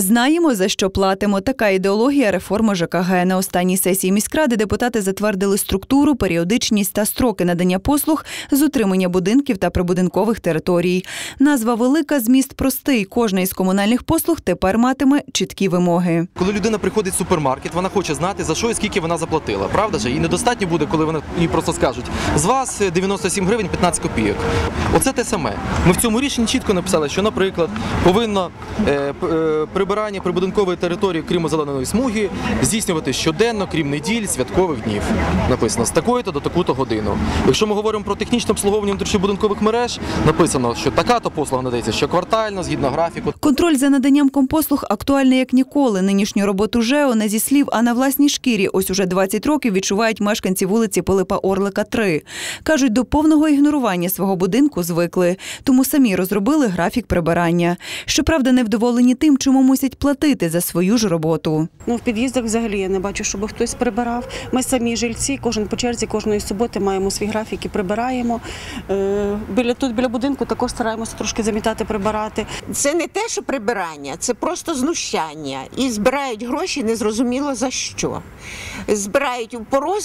Знаємо, за що платимо. Така ідеологія реформи ЖКГ. На останній сесії міськради депутати затвердили структуру, періодичність та строки надання послуг з утримання будинків та прибудинкових територій. Назва велика, зміст простий. Кожна із комунальних послуг тепер матиме чіткі вимоги. Коли людина приходить в супермаркет, вона хоче знати, за що і скільки вона заплатила. Правда ж? І недостатньо буде, коли вони їй просто скажуть: з вас 97 гривень 15 копійок. Оце те саме. Ми в цьому рішенні чітко написали, що, наприклад, повинно е, е, прибирання прибудинкової території, крім озелененої смуги, здійснювати щоденно, крім неділь, святкових днів. Написано з такої-то до таку-то годину. Якщо ми говоримо про технічне обслуговування внутрішньобудинкових мереж, написано, що така-то послуга надається щоквартально, згідно графіку. Контроль за наданням компослуг актуальний як ніколи. Нинішню роботу ЖЕО не зі слів, а на власній шкірі. Ось уже 20 років відчувають мешканці вулиці Пилипа Орлика 3. Кажуть, до повного ігнорування свого будинку звикли, тому самі розробили графік прибирання. Щоправда, невдоволені тим, чому мусять платити за свою ж роботу. Ну, в під'їздах взагалі я не бачу, щоб хтось прибирав. Ми самі жильці, кожен по черзі, кожної суботи маємо свій графік і прибираємо. Е, Біля тут біля будинку також стараємося трошки замітати, прибирати. Це не те, що прибирання, це просто знущання. І збирають гроші незрозуміло за що. Збирають по,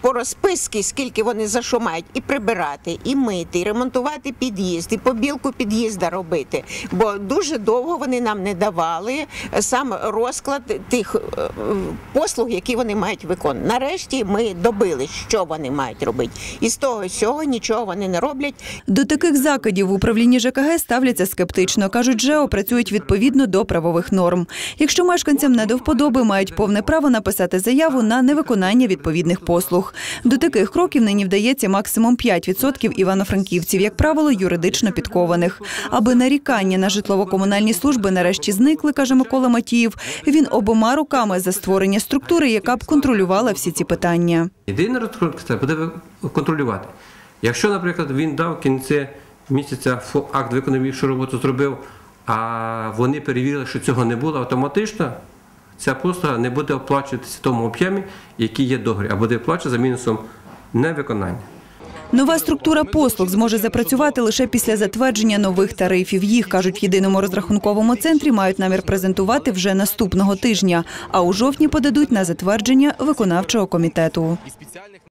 по розписки, скільки вони за що мають, і прибирати, і мити, і ремонтувати під'їзд, і побілку під'їзда робити. Бо дуже довго вони нам не давали сам розклад тих е, послуг, які вони мають виконувати. Нарешті ми добили, що вони мають робити. І з того всього нічого вони не роблять. До таких закидів в управлінні ЖКГ ставляться скептично. Кажуть, ЖЕО працюють відповідно до правових норм. Якщо мешканцям не до вподоби, мають повне право написати заяву на невиконання відповідних послуг. До таких кроків нині вдається максимум 5% івано-франківців, як правило, юридично підкованих. Аби нарікання на житлово-комунальні служби нарешті зникли, каже Микола Матіїв. Він обома руками за створення структури, яка б контролювала всі ці питання. Єдине розкрутка буде контролювати. Якщо, наприклад, він дав кінці місяця акт виконав, що роботу зробив, а вони перевірили, що цього не було, автоматично ця послуга не буде оплачуватися в тому об'ємі, який є договір, а буде оплачуватися за мінусом невиконання. Нова структура послуг зможе запрацювати лише після затвердження нових тарифів. Їх кажуть в єдиному розрахунковому центрі мають намір презентувати вже наступного тижня, а у жовтні подадуть на затвердження виконавчого комітету.